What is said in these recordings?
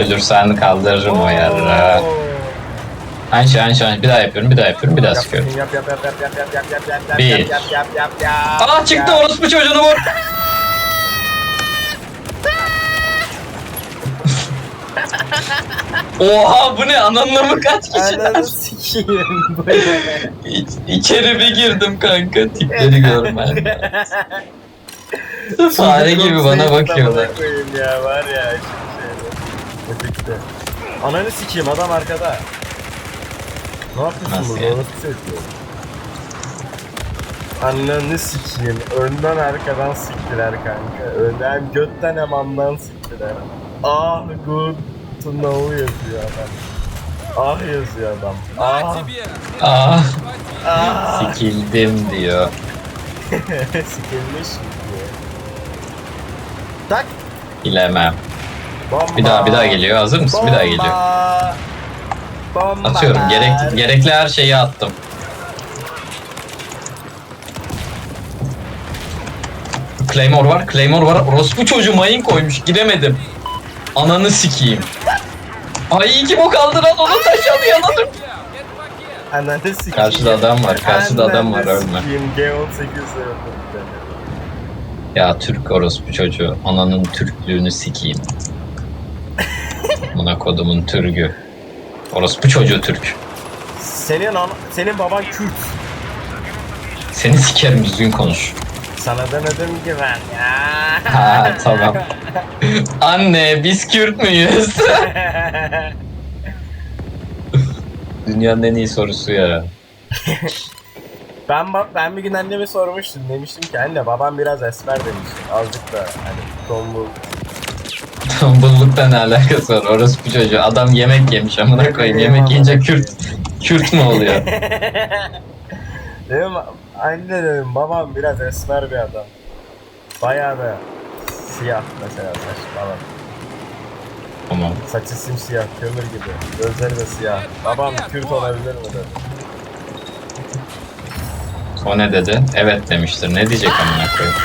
Ölürsen kaldırırım o yarra. Anş anş anş bir daha yapıyorum bir daha yapıyorum bir daha sıkıyorum. Yap yap yap yap yap yap yap yap yap yap Bir. yap yap yap yap yap Aa çıktı orospu çocuğunu vur. Oha bu ne ananla mı kaç kişiler? Ananı sikeyim bu ne? İç, içeri bir girdim kanka tipleri görmen. Fare gibi bana bakıyorlar. Amına koyayım ya var ya. Ötekide. Ananı sikeyim adam arkada. Ne yapıyorsun Nasıl burada? yani? Orası söylüyor. Ananı sikeyim. Önden arkadan siktiler kanka. Önden götten emandan siktiler. Ah good to know yazıyor adam. Ah yazıyor adam. Ah. Ah Ah. sikildim diyor. Sikilmiş diyor. Tak. Bilemem. Bomba. Bir daha bir daha geliyor. Hazır mısın? Bir daha geliyor. Bomba. Bomba. Atıyorum. Gerek, gerekli her şeyi attım. Claymore var. Claymore var. Orospu çocuğu mayın koymuş. Gidemedim. Ananı sikeyim. Ay kim o kaldıran onu taş alıyor anladım. Ananı sikeyim. Karşıda adam var. Karşıda adam var. Ölme. sikeyim. G18 öldürdü. Ya Türk orospu çocuğu. Ananın Türklüğünü sikeyim. Kodumun Türk'ü. Orospu çocuğu Türk. Senin an senin baban Kürt. Seni sikerim düzgün konuş. Sana demedim ki ben ya. Ha tamam. Anne biz Kürt müyüz? Dünyanın en iyi sorusu ya. ben ba- ben bir gün anneme sormuştum. Demiştim ki anne babam biraz esmer demiştim. Azıcık da hani tombul. Tombulukla ne alakası var? Orospu çocuğu. Adam yemek yemiş amına koyayım. Yemek yiyince Kürt. Kürt mü oluyor? Dedim anne dedim babam biraz esmer bir adam. Bayağı da siyah mesela saç falan. Tamam. Saçı simsiyah, kömür gibi. Gözleri de siyah. Babam Kürt olabilir mi dedi. O ne dedi? Evet demiştir. Ne diyecek amına koyayım?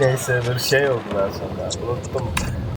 Neyse bir şey oldu daha sonra. Unuttum.